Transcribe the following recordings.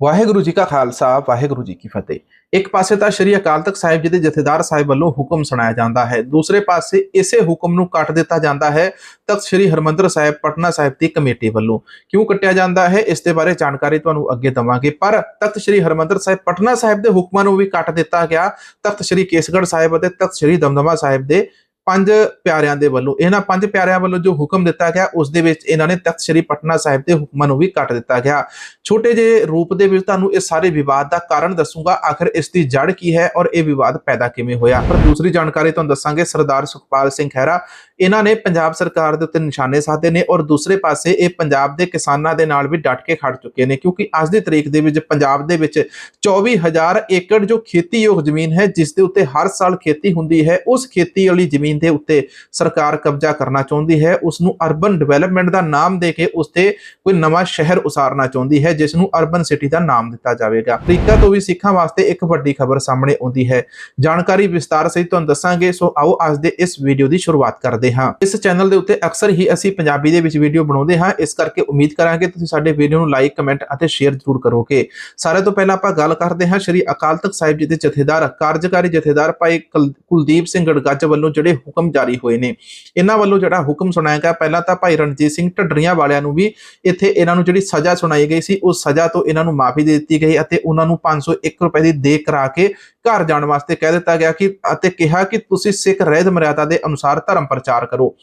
ਵਾਹਿਗੁਰੂ ਜੀ ਕਾ ਖਾਲਸਾ, ਵਾਹਿਗੁਰੂ ਜੀ ਕੀ ਫਤਿਹ। ਇੱਕ ਪਾਸੇ ਤਾਂ ਸ਼੍ਰੀ ਅਕਾਲ ਤਖਤ ਸਾਹਿਬ ਜੀ ਦੇ ਜਥੇਦਾਰ ਸਾਹਿਬ ਵੱਲੋਂ ਹੁਕਮ ਸੁਣਾਇਆ ਜਾਂਦਾ ਹੈ, ਦੂਸਰੇ ਪਾਸੇ ਇਸੇ ਹੁਕਮ ਨੂੰ ਕੱਟ ਦਿੱਤਾ ਜਾਂਦਾ ਹੈ ਤਖਤ ਸ਼੍ਰੀ ਹਰਮੰਦਰ ਸਾਹਿਬ, ਪਟਨਾ ਸਾਹਿਬ ਦੀ ਕਮੇਟੀ ਵੱਲੋਂ। ਕਿਉਂ ਕੱਟਿਆ ਜਾਂਦਾ ਹੈ, ਇਸ ਦੇ ਬਾਰੇ ਜਾਣਕਾਰੀ ਤੁਹਾਨੂੰ ਅੱਗੇ ਦਵਾਂਗੇ, ਪਰ ਤਖਤ ਸ਼੍ਰੀ ਹਰਮੰਦਰ ਸਾਹਿਬ, ਪਟਨਾ ਸਾਹਿਬ ਦੇ ਹੁਕਮਾਂ ਨੂੰ ਵੀ ਕੱਟ ਦਿੱਤਾ ਗਿਆ। ਤਖਤ ਸ਼੍ਰੀ ਕੇਸਗੜ੍ਹ ਸਾਹਿਬ ਅਤੇ ਤਖਤ ਸ਼੍ਰੀ ਦਮਦਮਾ ਸਾਹਿਬ ਦੇ ਪੰਜ ਪਿਆਰਿਆਂ ਦੇ ਵੱਲੋਂ, ਇਹਨਾਂ ਪੰਜ ਪਿਆਰਿਆਂ ਵੱਲੋਂ ਜੋ ਹੁਕਮ ਦਿੱਤਾ ਗਿਆ, ਉਸ ਦੇ ਵਿੱਚ ਇਹਨਾਂ ਨੇ ਤਖਤ ਸ਼੍ਰੀ ਪਟਨਾ ਸਾਹਿਬ ਦੇ ਹੁਕਮਾਂ ਨੂੰ ਵੀ ਕੱਟ ਦਿੱਤਾ ਗਿਆ। ਛੋਟੇ ਜਿਹੇ ਰੂਪ ਦੇ ਵਿੱਚ ਤੁਹਾਨੂੰ ਇਹ ਸਾਰੇ ਵਿਵਾਦ ਦਾ ਕਾਰਨ ਦੱਸੂਗਾ, ਆਖਰ ਇਸ ਦੀ ਜੜ ਕੀ ਹੈ ਔਰ ਇਹ ਵਿਵਾਦ ਪੈਦਾ ਕਿਵੇਂ ਹੋਇਆ। ਪਰ ਦੂਸਰੀ ਜਾਣਕਾਰੀ ਤੁਹਾਨੂੰ ਦੱਸਾਂਗੇ, ਸਰਦਾਰ ਸੁਖਪਾਲ ਸਿੰਘ ਖਹਿਰਾ, ਇਹਨਾਂ ਨੇ ਪੰਜਾਬ ਸਰਕਾਰ ਦੇ ਉੱਤੇ ਨਿਸ਼ਾਨੇ ਸਾਧੇ ਨੇ ਔਰ ਦੂਸਰੇ ਪਾਸੇ ਇਹ ਪੰਜਾਬ ਦੇ ਕਿਸਾਨਾਂ ਦੇ ਨਾਲ ਵੀ ਡਟ ਕੇ ਖੜ ਚੁੱਕੇ ਨੇ, ਕਿਉਂਕਿ ਅੱਜ ਦੀ ਤਰੀਕ ਦੇ ਵਿੱਚ ਪੰਜਾਬ ਦੇ ਵਿੱਚ 24000 ਏਕੜ ਜੋ ਖੇਤੀਯੋਗ ਜ਼ਮੀਨ ਹੈ ਜਿਸ ਦੇ ਉੱਤੇ ਹਰ ਸਾਲ ਖੇਤੀ ਹੁੰਦੀ ਹੈ, ਉਸ ਖੇਤੀ ਵਾਲੀ ਜ਼ਮੀਨ ਦੇ ਉੱਤੇ ਸਰਕਾਰ ਕਬਜ਼ਾ ਕਰਨਾ ਚਾਹੁੰਦੀ ਹੈ ਉਸ ਨੂੰ ਅਰਬਨ ਡਿਵੈਲਪਮੈਂਟ ਦਾ ਨਾਮ ਦੇ ਕੇ ਉਸ ਤੇ ਕੋਈ ਨਵਾਂ ਸ਼ਹਿਰ ਉਸਾਰਨਾ ਚਾਹੁੰਦੀ ਹੈ ਜਿਸ ਨੂੰ ਅਰਬਨ ਸਿਟੀ ਦਾ ਨਾਮ ਦਿੱਤਾ ਜਾਵੇਗਾ। ਅਫਰੀਕਾ ਤੋਂ ਵੀ ਸਿੱਖਾਂ ਵਾਸਤੇ ਇੱਕ ਵੱਡੀ ਖਬਰ ਸਾਹਮਣੇ ਆਉਂਦੀ ਹੈ। ਜਾਣਕਾਰੀ ਵਿਸਤਾਰ ਸਹਿਤ ਤੁਹਾਨੂੰ ਦੱਸਾਂਗੇ, ਸੋ ਆਓ ਅੱਜ ਦੇ ਇਸ ਵੀਡੀਓ ਦੀ ਸ਼ੁਰੂਆਤ ਕਰਦੇ ਹਾਂ। ਇਸ ਚੈਨਲ ਦੇ ਉੱਤੇ ਅਕਸਰ ਹੀ ਅਸੀਂ ਪੰਜਾਬੀ ਦੇ ਵਿੱਚ ਵੀਡੀਓ ਬਣਾਉਂਦੇ ਹਾਂ, ਇਸ ਕਰਕੇ ਉਮੀਦ ਕਰਾਂਗੇ ਤੁਸੀਂ ਸਾਡੇ ਵੀਡੀਓ ਨੂੰ ਲਾਈਕ ਕਮੈਂਟ ਅਤੇ ਸ਼ੇਅਰ ਜ਼ਰੂਰ ਕਰੋਗੇ। ਸਾਰੇ ਤੋਂ ਪਹਿਲਾਂ ਆਪਾਂ ਗੱਲ ਕਰਦੇ ਹਾਂ, ਸ਼੍ਰੀ ਅਕਾਲ ਤਖਤ ਸਾਹਿਬ ਜੀ ਦੇ ਜਥੇਦਾਰ, ਕਾਰਜਕਾਰੀ ਜਥੇਦਾਰ ਭਾਈ ਕੁਲ- ਕੁਲਦੀਪ ਸਿੰਘ ਗੜਗੱਜ ਵੱਲੋਂ ਜਿਹੜੇ ਹੁਕਮ ਜਾਰੀ ਹੋਏ ਨੇ। ਇਹਨਾਂ ਵੱਲੋਂ ਜਿਹੜਾ ਹੁਕਮ ਸੁਣਾਇਆ ਗਿਆ, ਪਹਿਲਾਂ ਤਾਂ ਭਾਈ ਰਣਜੀਤ ਸਿੰਘ ਢੱਡਰੀਆਂ ਵਾਲਿਆਂ ਨੂੰ ਵੀ ਇੱਥੇ ਇਹਨਾਂ ਨੂੰ ਜਿਹੜੀ ਸਜ਼ਾ ਸੁਣਾਈ ਗਈ ਸੀ ਉਸ ਸਜ਼ਾ ਤੋਂ ਇਹਨਾਂ ਨੂੰ ਮਾਫੀ ਦੇ ਦਿੱਤੀ ਗਈ ਅਤੇ ਉਹਨਾਂ ਨੂੰ 501 ਰੁਪਏ ਦੀ ਦੇ ਕਰਾ ਕੇ ਘਰ ਜਾਣ ਵਾਸਤੇ ਕਹਿ ਦਿੱਤਾ ਗਿਆ ਕਿ ਅਤੇ ਕਿਹਾ ਕਿ ਤੁਸੀਂ ਸਿੱਖ ਰਹਿਤ ਮਰਿਆਦਾ ਦੇ ਅਨੁਸਾਰ ਧਰਮ ਪ੍ਰਚਾਰ ਕਰੋ।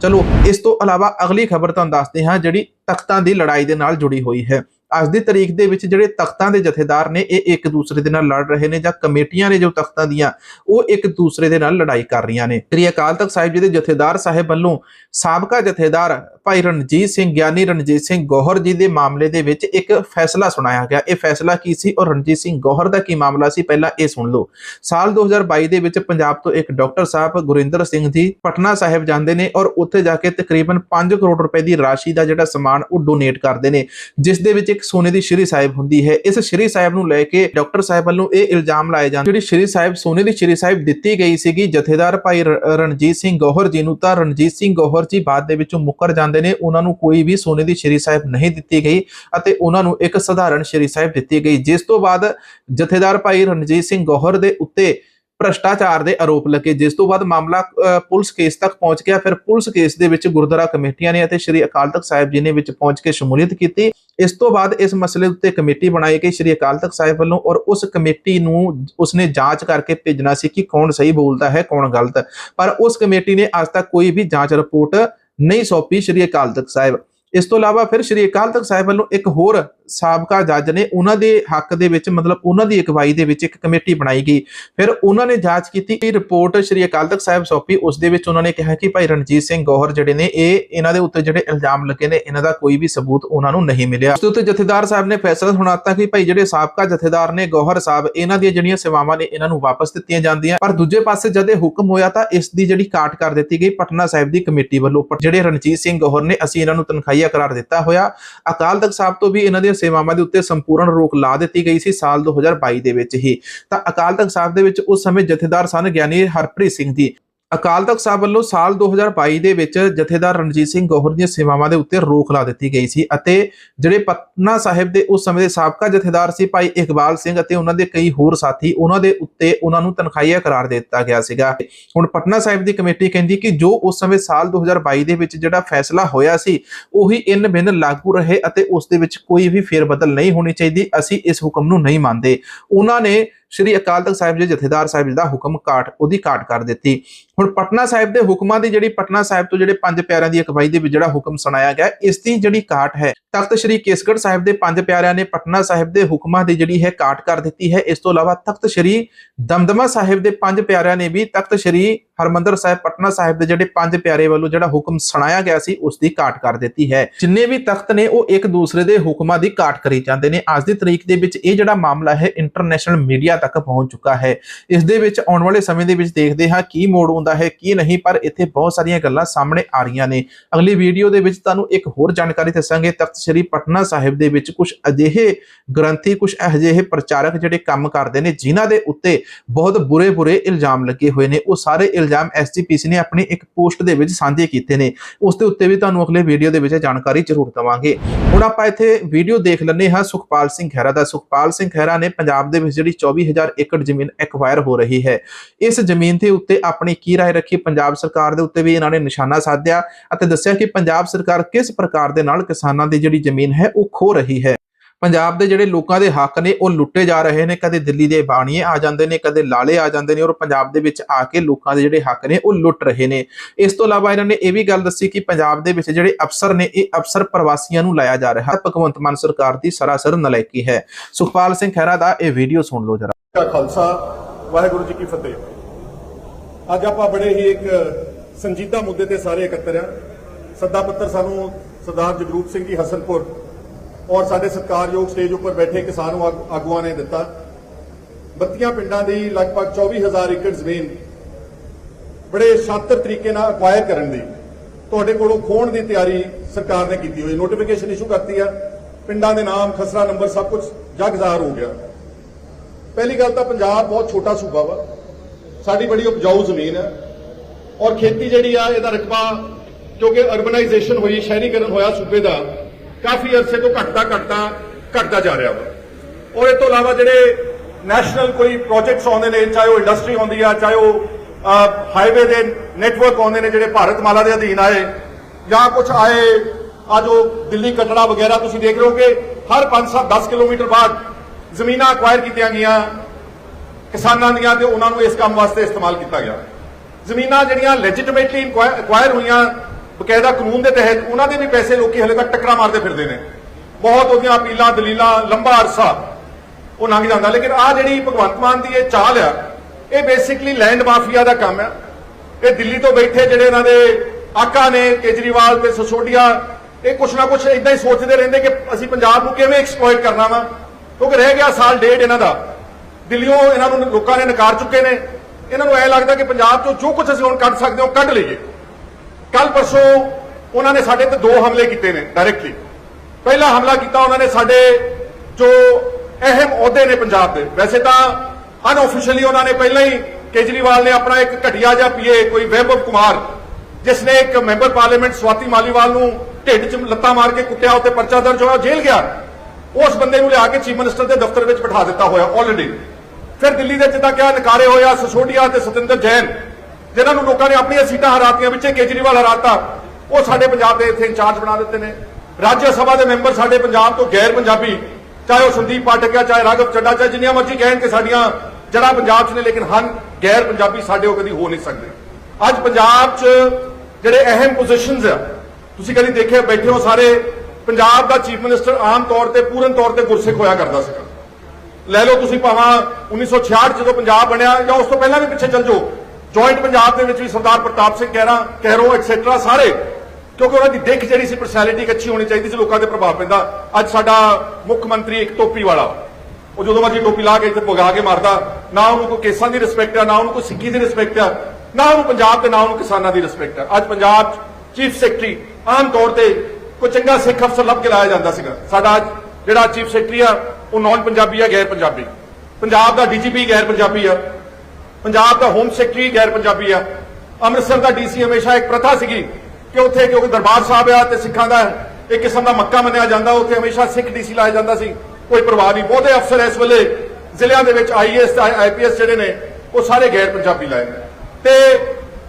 ਚਲੋ, ਇਸ ਤੋਂ ਇਲਾਵਾ ਅਗਲੀ ਖਬਰ ਤੁਹਾਨੂੰ ਦੱਸਦੇ ਹਾਂ ਜਿਹੜੀ ਤਖਤਾਂ ਦੀ ਲੜਾਈ ਦੇ ਨਾਲ ਜੁੜੀ ਹੋਈ ਹੈ। ਅੱਜ ਦੀ ਤਰੀਕ ਦੇ ਵਿੱਚ ਜਿਹੜੇ ਤਖਤਾਂ ਦੇ ਜਥੇਦਾਰ ਨੇ, ਇਹ ਇੱਕ ਦੂਸਰੇ ਦੇ ਨਾਲ ਲੜ ਰਹੇ ਨੇ ਜਾਂ ਕਮੇਟੀਆਂ ਨੇ ਜੋ ਤਖਤਾਂ ਦੀਆਂ, ਉਹ ਇੱਕ ਦੂਸਰੇ ਦੇ ਨਾਲ ਲੜਾਈ ਕਰ ਰਹੀਆਂ ਨੇ। ਸ੍ਰੀ ਅਕਾਲ ਤਖਤ ਸਾਹਿਬ ਜੀ ਦੇ ਜਥੇਦਾਰ ਸਾਹਿਬ ਵੱਲੋਂ ਸਾਬਕਾ ਜਥੇਦਾਰ ਭਾਈ ਰਣਜੀਤ ਸਿੰਘ, ਗਿਆਨੀ ਰਣਜੀਤ ਸਿੰਘ ਗੋਹਰ ਜੀ ਦੇ ਮਾਮਲੇ ਦੇ ਵਿੱਚ ਇੱਕ ਫੈਸਲਾ ਸੁਣਾਇਆ ਗਿਆ। ਇਹ ਫੈਸਲਾ ਕੀ ਸੀ ਔਰ ਰਣਜੀਤ ਸਿੰਘ ਗੋਹਰ ਦਾ ਕੀ ਮਾਮਲਾ ਸੀ? ਪਹਿਲਾਂ ਇਹ ਸੁਣ ਲਓ। ਸਾਲ 2022 ਦੇ ਵਿੱਚ ਪੰਜਾਬ ਤੋਂ ਇੱਕ ਡਾਕਟਰ ਸਾਹਿਬ ਗੁਰਿੰਦਰ ਸਿੰਘ ਜੀ ਪਟਨਾ ਸਾਹਿਬ ਜਾਂਦੇ ਨੇ ਔਰ ਉੱਥੇ ਜਾ ਕੇ ਤਕਰੀਬਨ 5 ਕਰੋੜ ਰੁਪਏ ਦੀ ਰਾਸ਼ੀ ਦਾ ਜਿਹੜਾ ਸਮਾਨ ਉਹ ਡੋਨੇਟ ਕਰਦੇ ਨੇ, ਜਿਸ ਦੇ ਵਿੱਚ ਇੱਕ ਸੋਨੇ ਦੀ ਸ਼੍ਰੀ ਸਾਹਿਬ ਹੁੰਦੀ ਹੈ। ਇਸ ਸ਼੍ਰੀ ਸਾਹਿਬ ਨੂੰ ਲੈ ਕੇ ਡਾਕਟਰ ਸਾਹਿਬ ਵੱਲੋਂ ਇਹ ਇਲਜ਼ਾਮ ਲਾਏ ਜਾਂਦੇ ਜਿਹੜੀ ਸ਼੍ਰੀ ਸਾਹਿਬ, ਸੋਨੇ ਦੀ ਸ਼੍ਰੀ ਸਾਹਿਬ ਦਿੱਤੀ ਗਈ ਸੀਗੀ ਜਥੇਦਾਰ ਭਾਈ ਰਣਜੀਤ ਸਿੰਘ ਗੋਹਰ ਜੀ ਨੂੰ ਤਾਂ ਰਣਜੀਤ ਸਿੰਘ ਗੋਹਰ ਜੀ ਬਾਅਦ ਦੇ ਵਿੱਚੋਂ ਮੁੱਕਰ ਜਾਂਦੇ ਨੇ, ਉਹਨਾਂ ਨੂੰ ਕੋਈ ਵੀ ਸੋਨੇ ਦੀ ਸ਼੍ਰੀ ਸਾਹਿਬ ਨਹੀਂ ਦਿੱਤੀ ਗਈ ਅਤੇ ਉਹਨਾਂ ਨੂੰ ਇੱਕ ਸਧਾਰਨ ਸ਼੍ਰੀ ਸਾਹਿਬ ਦਿੱਤੀ ਗਈ, ਜਿਸ ਤੋਂ ਬਾਅਦ ਜਥੇਦਾਰ ਭਾਈ ਰਣਜੀਤ ਸਿੰਘ ਗੋਹਰ ਦੇ ਉੱਤੇ ਭ੍ਰਸ਼ਟਾਚਾਰ ਦੇ ਆਰੋਪ ਲੱਗੇ, ਜਿਸ ਤੋਂ ਬਾਅਦ ਮਾਮਲਾ ਪੁਲਿਸ ਕੇਸ ਤੱਕ ਪਹੁੰਚ ਗਿਆ, ਫਿਰ ਪੁਲਿਸ ਕੇਸ ਦੇ ਵਿੱਚ ਗੁਰਦੁਆਰਾ ਕਮੇਟੀਆਂ ਨੇ ਅਤੇ ਸ੍ਰੀ ਅਕਾਲ ਤਖਤ ਸਾਹਿਬ ਜੀ ਨੇ ਵਿੱਚ ਪਹੁੰਚ ਕੇ ਸ਼ਮੂਲੀਅਤ ਕੀਤੀ। ਇਸ ਤੋਂ ਬਾਅਦ ਇਸ ਮਸਲੇ ਉੱਤੇ ਕਮੇਟੀ ਬਣਾਈ ਗਈ ਸ੍ਰੀ ਅਕਾਲ ਤਖਤ ਸਾਹਿਬ ਵੱਲੋਂ ਔਰ ਉਸ ਕਮੇਟੀ ਨੂੰ ਉਸਨੇ ਜਾਂਚ ਕਰਕੇ ਭੇਜਣਾ ਸੀ ਕਿ ਕੌਣ ਸਹੀ ਬੋਲਦਾ ਹੈ, ਕੌਣ ਗਲਤ। ਪਰ ਉਸ ਕਮੇਟੀ ਨੇ ਅੱਜ ਤੱਕ ਕੋਈ ਵੀ ਜਾਂਚ ਰਿਪੋਰਟ ਨਹੀਂ ਸੌਂਪੀ ਸ੍ਰੀ ਅਕਾਲ ਤਖਤ ਸਾਹਿਬ। ਇਸ ਤੋਂ ਇਲਾਵਾ ਫਿਰ ਸ੍ਰੀ ਅਕਾਲ ਤਖਤ ਸਾਹਿਬ ਵੱਲੋਂ ਇੱਕ ਹੋਰ ਸਾਬਕਾ ਜੱਜ ਨੇ ਉਹਨਾਂ ਦੇ ਹੱਕ ਦੇ ਵਿੱਚ, ਮਤਲਬ ਉਹਨਾਂ ਦੀ ਅਗਵਾਈ ਦੇ ਵਿੱਚ ਇੱਕ ਕਮੇਟੀ ਬਣਾਈ ਗਈ। ਫਿਰ ਉਹਨਾਂ ਨੇ ਜਾਂਚ ਕੀਤੀ। ਇਹ ਰਿਪੋਰਟ ਸ੍ਰੀ ਅਕਾਲ ਤਖਤ ਸਾਹਿਬ ਸੌਂਪੀ। ਉਸ ਦੇ ਵਿੱਚ ਉਹਨਾਂ ਨੇ ਕਿਹਾ ਕਿ ਭਾਈ ਰਣਜੀਤ ਸਿੰਘ ਗੌਹਰ ਜਿਹੜੇ ਨੇ, ਇਹ ਇਹਨਾਂ ਦੇ ਉੱਤੇ ਜਿਹੜੇ ਇਲਜ਼ਾਮ ਲੱਗੇ ਨੇ, ਇਹਨਾਂ ਦਾ ਕੋਈ ਵੀ ਸਬੂਤ ਉਹਨਾਂ ਨੂੰ ਨਹੀਂ ਮਿਲਿਆ। ਉਸ ਦੇ ਉੱਤੇ ਜਥੇਦਾਰ ਸਾਹਿਬ ਨੇ ਫੈਸਲਾ ਸੁਣਾਤਾ ਕਿ ਭਾਈ ਜਿਹੜੇ ਸਾਬਕਾ ਜਥੇਦਾਰ ਨੇ ਗੌਹਰ ਸਾਹਿਬ, ਇਹਨਾਂ ਦੀਆਂ ਜਿਹੜੀਆਂ ਸੇਵਾਵਾਂ ਨੇ, ਇਹਨਾਂ ਨੂੰ ਵਾਪਸ ਦਿੱਤੀਆਂ ਜਾਂਦੀਆਂ। ਪਰ ਦੂਜੇ ਪਾਸੇ ਜਦ ਇਹ ਹੁਕਮ ਹੋਇਆ ਤਾਂ ਇਸ ਦੀ ਜਿਹੜੀ ਕਾਟ ਕਰ ਦਿੱਤੀ ਗਈ, ਪਟਨਾ ਸਾਹਿਬ ਦੀ ਕਮੇਟੀ ਵੱਲੋਂ। ਜਿਹੜੇ ਰਣਜੀਤ ਸਿੰਘ ਗੌਹਰ ਨੇ, ਅਸੀਂ ਇਹਨਾਂ ਨੂੰ ਤਨਖਾਹੀਆ ਕਰਾਰ ਦਿੱਤਾ ਹੋਇਆ। ਅਕਾਲ ਤਖਤ ਸਾਹਿਬ ਤੋਂ ਵੀ ਇਹਨਾਂ ਦੀਆਂ ਸੇਵਾਵਾਂ ਦੇ ਉੱਤੇ ਸੰਪੂਰਨ ਰੋਕ ਲਾ ਦਿੱਤੀ ਗਈ ਸੀ ਸਾਲ 2022 ਦੇ ਵਿੱਚ ਹੀ। ਤਾਂ ਅਕਾਲ ਤਖਤ ਸਾਹਿਬ ਦੇ ਵਿੱਚ ਉਸ ਸਮੇਂ ਜਥੇਦਾਰ ਸਨ ਗਿਆਨੀ ਹਰਪ੍ਰੀਤ ਸਿੰਘ ਜੀ। ਅਕਾਲ ਤਖਤ ਸਾਹਿਬ ਵੱਲੋਂ ਸਾਲ 2022 ਦੇ ਵਿੱਚ ਜਥੇਦਾਰ ਰਣਜੀਤ ਸਿੰਘ ਗੋਹਰ ਦੀਆਂ ਸੇਵਾਵਾਂ ਦੇ ਉੱਤੇ ਰੋਕ ਲਾ ਦਿੱਤੀ ਗਈ ਸੀ ਅਤੇ ਜਿਹੜੇ ਪਟਨਾ ਸਾਹਿਬ ਦੇ ਉਸ ਸਮੇਂ ਦੇ ਸਾਬਕਾ ਜਥੇਦਾਰ ਸੀ ਭਾਈ ਇਕਬਾਲ ਸਿੰਘ ਅਤੇ ਉਹਨਾਂ ਦੇ ਕਈ ਹੋਰ ਸਾਥੀ, ਉਹਨਾਂ ਦੇ ਉੱਤੇ ਉਹਨਾਂ ਨੂੰ ਤਨਖਾਹੀਆ ਕਰਾਰ ਦੇ ਦਿੱਤਾ ਗਿਆ ਸੀਗਾ। ਹੁਣ ਪਟਨਾ ਸਾਹਿਬ ਦੀ ਕਮੇਟੀ ਕਹਿੰਦੀ ਕਿ ਜੋ ਉਸ ਸਮੇਂ ਸਾਲ 2022 ਦੇ ਵਿੱਚ ਜਿਹੜਾ ਫੈਸਲਾ ਹੋਇਆ ਸੀ, ਉਹੀ ਇਨ ਬਿਨ ਲਾਗੂ ਰਹੇ ਅਤੇ ਉਸ ਦੇ ਵਿੱਚ ਕੋਈ ਵੀ ਫੇਰਬਦਲ ਨਹੀਂ ਹੋਣੀ ਚਾਹੀਦੀ, ਅਸੀਂ ਇਸ ਹੁਕਮ ਨੂੰ ਨਹੀਂ ਮੰਨਦੇ। ਉਹਨਾਂ ਨੇ ਸ਼੍ਰੀ ਅਕਾਲ ਤਖਤ ਸਾਹਿਬ ਜੀ ਜਥੇਦਾਰ ਸਾਹਿਬ ਜੀ ਦਾ ਹੁਕਮ ਕਾਟ ਉਹਦੀ ਕਾਟ ਕਰ ਦਿੱਤੀ। ਹੁਣ ਪਟਨਾ ਸਾਹਿਬ ਦੇ ਹੁਕਮਾਂ ਦੀ ਜਿਹੜੀ ਪਟਨਾ ਸਾਹਿਬ ਤੋਂ ਜਿਹੜੇ ਪੰਜ ਪਿਆਰਿਆਂ ਦੀ ਅਗਵਾਈ ਦੇ ਵਿੱਚ ਜਿਹੜਾ ਹੁਕਮ ਸੁਣਾਇਆ ਗਿਆ, ਇਸ ਦੀ ਜਿਹੜੀ ਕਾਟ ਹੈ, ਤਖਤ ਸ੍ਰੀ ਕੇਸਗੜ੍ਹ ਸਾਹਿਬ ਦੇ ਪੰਜ ਪਿਆਰਿਆਂ ਨੇ ਪਟਨਾ ਸਾਹਿਬ ਦੇ ਹੁਕਮਾਂ ਦੀ ਜਿਹੜੀ ਹੈ ਕਾਟ ਕਰ ਦਿੱਤੀ ਹੈ। ਇਸ ਤੋਂ ਇਲਾਵਾ ਤਖਤ ਸ੍ਰੀ ਦਮਦਮਾ ਸਾਹਿਬ ਦੇ ਪੰਜ ਪਿਆਰਿਆਂ ਨੇ ਵੀ ਤਖਤ ਸ੍ਰੀ ਹਰਮੰਦਰ ਸਾਹਿਬ, ਪਟਨਾ ਸਾਹਿਬ ਦੇ ਜਿਹੜੇ ਪੰਜ ਪਿਆਰੇ ਵੱਲੋਂ ਜਿਹੜਾ ਹੁਕਮ ਸੁਣਾਇਆ ਗਿਆ ਸੀ, ਉਸ ਦੀ ਕਾਟ ਕਰ ਦਿੱਤੀ ਹੈ। ਜਿੰਨੇ ਵੀ ਤਖਤ ਨੇ, ਉਹ ਇੱਕ ਦੂਸਰੇ ਦੇ ਹੁਕਮਾਂ ਦੀ ਕਾਟ ਕਰੀ ਜਾਂਦੇ ਨੇ। ਅੱਜ ਦੀ ਤਰੀਕ ਦੇ ਵਿੱਚ ਇਹ ਜਿਹੜਾ ਮਾਮਲਾ ਹੈ ਇੰਟਰਨੈਸ਼ਨਲ ਮੀਡੀਆ ਤੱਕ ਪਹੁੰਚ ਚੁੱਕਾ ਹੈ। ਇਸ ਦੇ ਵਿੱਚ ਆਉਣ ਵਾਲੇ ਸਮੇਂ ਦੇ ਵਿੱਚ ਦੇਖਦੇ ਹਾਂ ਕੀ ਮੋੜ ਆਉਂਦਾ ਹੈ, ਕੀ ਨਹੀਂ, ਪਰ ਇੱਥੇ ਬਹੁਤ ਸਾਰੀਆਂ ਗੱਲਾਂ ਸਾਹਮਣੇ ਆ ਰਹੀਆਂ ਨੇ। ਅਗਲੀ ਵੀਡੀਓ ਦੇ ਵਿੱਚ ਤੁਹਾਨੂੰ ਇੱਕ ਹੋਰ ਜਾਣਕਾਰੀ ਦੱਸਾਂਗੇ। ਤਖਤ ਸ੍ਰੀ ਪਟਨਾ ਸਾਹਿਬ ਦੇ ਵਿੱਚ ਕੁਝ ਅਜਿਹੇ ਗ੍ਰੰਥੀ ਕੁਝ ਅਜਿਹੇ ਪ੍ਰਚਾਰਕ ਜਿਹੜੇ ਕੰਮ ਕਰਦੇ ਨੇ, ਜਿਨ੍ਹਾਂ ਦੇ ਉੱਤੇ ਬਹੁਤ ਬੁਰੇ-ਬੁਰੇ ਇਲਜ਼ਾਮ ਲੱਗੇ ਹੋਏ ਨੇ। ਉਹ ਸਾਰੇ ਇਲਜ਼ਾਮ ਇਲਜ਼ਾਮ ਐਸਜੀਪੀਸੀ ਨੇ ਆਪਣੀ ਇੱਕ ਪੋਸਟ ਦੇ ਵਿੱਚ ਸਾਂਝੇ ਕੀਤੇ ਨੇ। ਉਸ ਦੇ ਉੱਤੇ ਵੀ ਤੁਹਾਨੂੰ ਅਗਲੇ ਵੀਡੀਓ ਦੇ ਵਿੱਚ ਜਾਣਕਾਰੀ ਜ਼ਰੂਰ ਦਵਾਂਗੇ। ਹੁਣ ਆਪਾਂ ਇੱਥੇ ਵੀਡੀਓ ਦੇਖ ਲੈਂਦੇ ਹਾਂ ਸੁਖਪਾਲ ਸਿੰਘ ਖਹਿਰਾ ਦਾ। ਸੁਖਪਾਲ ਸਿੰਘ ਖਹਿਰਾ ਨੇ ਪੰਜਾਬ ਦੇ ਵਿੱਚ ਜਿਹੜੀ 24000 ਏਕੜ ਜ਼ਮੀਨ ਐਕਵਾਇਰ ਹੋ ਰਹੀ ਹੈ। ਇਸ ਜ਼ਮੀਨ ਦੇ ਉੱਤੇ ਆਪਣੀ ਕੀ ਰਾਏ ਰੱਖੀ? ਪੰਜਾਬ ਸਰਕਾਰ ਦੇ ਉੱਤੇ ਵੀ ਇਹਨਾਂ ਨੇ ਨਿਸ਼ਾਨਾ ਸਾਧਿਆ ਅਤੇ ਦੱਸਿਆ ਕਿ ਪੰਜਾਬ ਸਰਕਾਰ ਕਿਸ ਪ੍ਰਕਾਰ ਦੇ ਨਾਲ ਕਿਸਾਨਾਂ ਦੀ ਜਿਹੜੀ ਜ਼ਮੀਨ ਹੈ ਉਹ ਖੋ ਰਹੀ ਹੈ। ਪੰਜਾਬ ਦੇ ਜਿਹੜੇ ਲੋਕਾਂ ਦੇ ਹੱਕ ਨੇ, ਉਹ ਲੁੱਟੇ ਜਾ ਰਹੇ ਨੇ, ਕਦੇ ਦਿੱਲੀ ਦੇ ਬਾਣੀਏ ਆ ਜਾਂਦੇ ਨੇ, ਕਦੇ ਲਾਲੇ ਆ ਜਾਂਦੇ ਨੇ ਔਰ ਪੰਜਾਬ ਦੇ ਵਿੱਚ ਆ ਕੇ ਲੋਕਾਂ ਦੇ ਜਿਹੜੇ ਹੱਕ ਨੇ, ਉਹ ਲੁੱਟ ਰਹੇ ਨੇ। ਇਸ ਤੋਂ ਇਲਾਵਾ ਇਹਨਾਂ ਨੇ ਇਹ ਵੀ ਗੱਲ ਦੱਸੀ ਕਿ ਪੰਜਾਬ ਦੇ ਵਿੱਚ ਜਿਹੜੇ ਅਫਸਰ ਨੇ, ਇਹ ਅਫਸਰ ਪ੍ਰਵਾਸੀਆਂ ਨੂੰ ਲਾਇਆ ਜਾ ਰਿਹਾ ਭਗਵੰਤ ਮਾਨ ਸਰਕਾਰ ਦੀ ਸਰਾਸਰ ਨਲਾਇਕੀ ਹੈ। ਸੁਖਪਾਲ ਸਿੰਘ ਖਹਿਰਾ ਦਾ ਇਹ ਵੀਡੀਓ ਸੁਣ ਲਓ ਜਰਾ। ਖਾਲਸਾ, ਵਾਹਿਗੁਰੂ ਜੀ ਕੀ ਫਤਿਹ। ਅੱਜ ਆਪਾਂ ਬੜੇ ਹੀ ਇੱਕ ਸੰਜੀਦਾ ਮੁੱਦੇ ਤੇ ਸਾਰੇ ਇਕੱਤਰ ਆ ਸੱਦਾ ਪੱਤਰ ਸਾਨੂੰ ਸਰਦਾਰ ਜਗਰੂਪ ਸਿੰਘ ਜੀ ਹਸਨਪੁਰ ਔਰ ਸਾਡੇ ਸਤਿਕਾਰਯੋਗ ਸਟੇਜ ਉੱਪਰ ਬੈਠੇ ਕਿਸਾਨ ਆਗੂਆਂ ਨੇ ਦਿੱਤਾ। 32 ਪਿੰਡਾਂ ਦੀ ਲਗਭਗ 24000 ਏਕੜ ਜ਼ਮੀਨ ਬੜੇ ਸ਼ਾਤਰ ਤਰੀਕੇ ਨਾਲ ਅਕਵਾਇਰ ਕਰਨ ਦੀ ਤੁਹਾਡੇ ਕੋਲੋਂ ਖੋਣ ਦੀ ਤਿਆਰੀ ਸਰਕਾਰ ਨੇ ਕੀਤੀ ਹੋਈ। ਨੋਟੀਫਿਕੇਸ਼ਨ ਇਸ਼ੂ ਕਰਤੀ ਆ। ਪਿੰਡਾਂ ਦੇ ਨਾਮ, ਖਸਰਾ ਨੰਬਰ ਸਭ ਕੁਝ ਜਗ ਜ਼ਾਹਰ ਹੋ ਗਿਆ। ਪਹਿਲੀ ਗੱਲ ਤਾਂ ਪੰਜਾਬ ਬਹੁਤ ਛੋਟਾ ਸੂਬਾ ਵਾ। ਸਾਡੀ ਬੜੀ ਉਪਜਾਊ ਜ਼ਮੀਨ ਹੈ ਔਰ ਖੇਤੀ ਜਿਹੜੀ ਆ, ਇਹਦਾ ਰਕਬਾ ਕਿਉਂਕਿ ਅਰਬਨਾਈਜੇਸ਼ਨ ਹੋਈ, ਸ਼ਹਿਰੀਕਰਨ ਹੋਇਆ ਸੂਬੇ ਦਾ ਕਾਫੀ ਅਰਸੇ ਤੋਂ ਘਟਦਾ ਘਟਦਾ ਘਟਦਾ ਜਾ ਰਿਹਾ ਵਾ। ਔਰ ਇਹ ਤੋਂ ਇਲਾਵਾ ਜਿਹੜੇ ਨੈਸ਼ਨਲ ਕੋਈ ਪ੍ਰੋਜੈਕਟਸ ਆਉਂਦੇ ਨੇ, ਚਾਹੇ ਉਹ ਇੰਡਸਟਰੀ ਆਉਂਦੀ ਆ, ਚਾਹੇ ਉਹ ਹਾਈਵੇ ਦੇ ਨੈਟਵਰਕ ਆਉਂਦੇ ਨੇ ਜਿਹੜੇ ਭਾਰਤ ਮਾਲਾ ਦੇ ਅਧੀਨ ਆਏ, ਜਾਂ ਕੁਝ ਆਏ ਆ ਜੋ ਦਿੱਲੀ ਕਟੜਾ ਵਗੈਰਾ ਤੁਸੀਂ ਦੇਖ ਰਹੇ ਹੋ ਕਿ ਹਰ 5-7 10 ਕਿਲੋਮੀਟਰ ਬਾਅਦ ਜ਼ਮੀਨਾਂ ਅਕਵਾਇਰ ਕੀਤੀਆਂ ਗਈਆਂ, ਕਿਸਾਨਾਂ ਦੀਆਂ ਤੇ ਉਹਨਾਂ ਨੂੰ ਇਸ ਕੰਮ ਵਾਸਤੇ ਇਸਤੇਮਾਲ ਕੀਤਾ ਗਿਆ। ਜ਼ਮੀਨਾਂ ਜਿਹੜੀਆਂ ਲੈਜੀਟਿਮੇਟਲੀ ਅਕਵਾਇਰ ਹੋਈਆਂ ਬਕਾਇਦਾ ਕਾਨੂੰਨ ਦੇ ਤਹਿਤ ਉਹਨਾਂ ਦੇ ਵੀ ਪੈਸੇ ਲੋਕੀ ਹਲੇ ਤੱਕ ਟੱਕਰਾ ਮਾਰਦੇ ਫਿਰਦੇ ਨੇ। ਬਹੁਤ ਉਹਦੀਆਂ ਅਪੀਲਾਂ, ਦਲੀਲਾਂ, ਲੰਬਾ ਅਰਸਾ ਉਹ ਲੰਘ ਜਾਂਦਾ। ਲੇਕਿਨ ਆ ਜਿਹੜੀ ਭਗਵੰਤ ਮਾਨ ਦੀ ਇਹ ਚਾਲ ਆ, ਇਹ ਬੇਸਿਕਲੀ ਲੈਂਡ ਮਾਫੀਆ ਦਾ ਕੰਮ ਆ। ਇਹ ਦਿੱਲੀ ਤੋਂ ਬੈਠੇ ਜਿਹੜੇ ਇਹਨਾਂ ਦੇ ਆਕਾ ਨੇ, ਕੇਜਰੀਵਾਲ ਤੇ ਸਸੋਡੀਆ, ਇਹ ਕੁਛ ਨਾ ਕੁਛ ਇਦਾਂ ਹੀ ਸੋਚਦੇ ਰਹਿੰਦੇ ਕਿ ਅਸੀਂ ਪੰਜਾਬ ਨੂੰ ਕਿਵੇਂ ਐਕਸਪਲੋਇਟ ਕਰਨਾ ਵਾ। ਕਿਉਂਕਿ ਰਹਿ ਗਿਆ ਸਾਲ ਡੇਢ ਇਹਨਾਂ ਦਾ। ਦਿੱਲੀੋਂ ਇਹਨਾਂ ਨੂੰ ਲੋਕਾਂ ਨੇ ਨਕਾਰ ਚੁੱਕੇ ਨੇ। ਇਹਨਾਂ ਨੂੰ ਐ ਲੱਗਦਾ ਕਿ ਪੰਜਾਬ ਤੋਂ ਜੋ ਕੁਝ ਅਸੀਂ ਹੁਣ ਕੱਢ ਸਕਦੇ ਹਾਂ ਕੱਢ ਲਈਏ। ਕੱਲ ਪਰਸੋਂ ਉਹਨਾਂ ਨੇ ਸਾਡੇ ਤੇ ਦੋ ਹਮਲੇ ਕੀਤੇ ਨੇ ਡਾਇਰੈਕਟਲੀ ਪਹਿਲਾ ਹਮਲਾ ਕੀਤਾ ਉਹਨਾਂ ਨੇ ਸਾਡੇ ਜੋ ਅਹਿਮ ਅਹੁਦੇ ਨੇ ਪੰਜਾਬ ਦੇ। ਵੈਸੇ ਤਾਂ ਅਨਆਫੀਸ਼ੀਅਲੀ ਉਹਨਾਂ ਨੇ ਪਹਿਲਾਂ ਹੀ ਕੇਜਰੀਵਾਲ ਨੇ ਆਪਣਾ ਇੱਕ ਘਟੀਆ ਜਿਹਾ ਪੀਏ, ਕੋਈ ਵੈਭਵ ਕੁਮਾਰ, ਜਿਸ ਨੇ ਇੱਕ ਮੈਂਬਰ ਪਾਰਲੀਮੈਂਟ ਸਵਾਤੀ ਮਾਲੀਵਾਲ ਨੂੰ ਢਿੱਡ 'ਚ ਲੱਤਾਂ ਮਾਰ ਕੇ ਕੁੱਟਿਆ ਉੱਤੇ ਪਰਚਾ ਦਰਜ ਹੋਇਆ, ਜੇਲ੍ਹ ਗਿਆ। ਉਸ ਬੰਦੇ ਨੂੰ ਲਿਆ ਕੇ ਚੀਫ ਮਿਨਿਸਟਰ ਦੇ ਦਫ਼ਤਰ ਵਿੱਚ ਬਿਠਾ ਦਿੱਤਾ ਹੋਇਆ ਆਲਰੇਡੀ ਫਿਰ ਦਿੱਲੀ ਦੇ ਜਿੱਦਾਂ ਕਿਹਾ ਨਕਾਰੇ ਹੋਇਆ ਸਸੋਡੀਆ ਤੇ ਸਤਿੰਦਰ ਜੈਨ ਜਿਨ੍ਹਾਂ ਨੂੰ ਲੋਕਾਂ ਨੇ ਆਪਣੀਆਂ ਸੀਟਾਂ ਹਰਾਤੀਆਂ ਵਿੱਚੇ ਕੇਜਰੀਵਾਲ ਹਰਾਤਾ, ਉਹ ਸਾਡੇ ਪੰਜਾਬ ਦੇ ਇੱਥੇ ਇੰਚਾਰਜ ਬਣਾ ਦਿੱਤੇ ਨੇ। ਰਾਜ ਸਭਾ ਦੇ ਮੈਂਬਰ ਸਾਡੇ ਪੰਜਾਬ ਤੋਂ ਗੈਰ ਪੰਜਾਬੀ, ਚਾਹੇ ਉਹ ਸੰਦੀਪ ਪਾਠਕ ਆ, ਚਾਹੇ ਰਾਘਵ ਚੱਡਾ, ਚਾਹੇ ਜਿੰਨੀਆਂ ਮਰਜ਼ੀ ਕਹਿਣ ਕਿ ਸਾਡੀਆਂ ਜੜਾ ਪੰਜਾਬ 'ਚ ਨੇ, ਲੇਕਿਨ ਹਨ ਗੈਰ ਪੰਜਾਬੀ ਸਾਡੇ ਉਹ ਕਦੀ ਹੋ ਨਹੀਂ ਸਕਦੇ। ਅੱਜ ਪੰਜਾਬ 'ਚ ਜਿਹੜੇ ਅਹਿਮ ਪੋਜੀਸ਼ਨਸ ਆ, ਤੁਸੀਂ ਕਦੀ ਦੇਖਿਆ ਬੈਠੇ ਹੋ ਸਾਰੇ, ਪੰਜਾਬ ਦਾ ਚੀਫ ਮਿਨਿਸਟਰ ਆਮ ਤੌਰ ਤੇ, ਪੂਰਨ ਤੌਰ ਤੇ ਗੁਰਸਿੱਖ ਹੋਇਆ ਕਰਦਾ ਸੀਗਾ। ਲੈ ਲਓ ਤੁਸੀਂ ਭਾਵੇਂ 1966 ਜਦੋਂ ਪੰਜਾਬ ਬਣਿਆ ਜਾਂ ਉਸ ਤੋਂ ਪਹਿਲਾਂ ਵੀ ਪਿੱਛੇ ਚੱਲ ਜਾਓ ਜੁਆਇੰਟ ਪੰਜਾਬ ਦੇ ਵਿੱਚ ਵੀ ਸਰਦਾਰ ਪ੍ਰਤਾਪ ਸਿੰਘ ਕਹਿਰਾ ਕਹਿਰੋ ਐਕਸੈਟਰਾ ਸਾਰੇ, ਕਿਉਂਕਿ ਉਹਨਾਂ ਦੀ ਦਿੱਖ ਜਿਹੜੀ ਸੀ ਪਰਸਨੈਲਿਟੀ ਅੱਛੀ ਹੋਣੀ ਚਾਹੀਦੀ ਸੀ, ਲੋਕਾਂ ਤੇ ਪ੍ਰਭਾਵ ਪੈਂਦਾ। ਅੱਜ ਸਾਡਾ ਮੁੱਖ ਮੰਤਰੀ ਇੱਕ ਟੋਪੀ ਵਾਲਾ, ਉਹ ਜਦੋਂ ਮਰਜ਼ੀ ਟੋਪੀ ਲਾ ਕੇ ਇੱਥੇ ਪੁਗਾ ਕੇ ਮਾਰਦਾ। ਨਾ ਉਹਨੂੰ ਕੋਈ ਕੇਸਾਂ ਦੀ ਰਿਸਪੈਕਟ ਆ, ਨਾ ਉਹਨੂੰ ਕੋਈ ਸਿੱਖੀ ਦੀ ਰਿਸਪੈਕਟ ਆ, ਨਾ ਉਹਨੂੰ ਪੰਜਾਬ ਤੇ ਨਾ ਉਹਨੂੰ ਕਿਸਾਨਾਂ ਦੀ ਰਿਸਪੈਕਟ ਆ। ਅੱਜ ਪੰਜਾਬ ਚੀਫ ਸੈਕਟਰੀ ਆਮ ਤੌਰ ਤੇ ਕੋਈ ਚੰਗਾ ਸਿੱਖ ਅਫਸਰ ਲੱਭ ਕੇ ਲਾਇਆ ਜਾਂਦਾ ਸੀਗਾ। ਸਾਡਾ ਅੱਜ ਜਿਹੜਾ ਚੀਫ ਸੈਕਟਰੀ ਆ, ਉਹ ਨਾਨ ਪੰਜਾਬੀ ਆ ਗੈਰ ਪੰਜਾਬੀ ਪੰਜਾਬ ਦਾ ਡੀਜੀਪੀ ਗੈਰ ਪੰਜਾਬੀ ਆ। ਪੰਜਾਬ ਦਾ ਹੋਮ ਸੈਕਟਰੀ ਗੈਰ ਪੰਜਾਬੀ ਆ। ਅੰਮ੍ਰਿਤਸਰ ਦਾ ਡੀਸੀ ਹਮੇਸ਼ਾ ਇੱਕ ਪ੍ਰਥਾ ਸੀਗੀ ਕਿ ਉੱਥੇ ਕਿਉਂਕਿ ਦਰਬਾਰ ਸਾਹਿਬ ਆ ਤੇ ਸਿੱਖਾਂ ਦਾ ਇੱਕ ਕਿਸਮ ਦਾ ਮੱਕਾ ਮੰਨਿਆ ਜਾਂਦਾ, ਉੱਥੇ ਹਮੇਸ਼ਾ ਸਿੱਖ ਡੀਸੀ ਲਾਇਆ ਜਾਂਦਾ ਸੀ। ਕੋਈ ਪਰਵਾਹ ਨਹੀਂ ਬਹੁਤੇ ਅਫਸਰ ਇਸ ਵੇਲੇ ਜ਼ਿਲ੍ਹਿਆਂ ਦੇ ਵਿੱਚ ਆਈਐਸ ਆਈਪੀਐਸ ਜਿਹੜੇ ਨੇ, ਉਹ ਸਾਰੇ ਗੈਰ ਪੰਜਾਬੀ ਲਾਏ ਨੇ। ਤੇ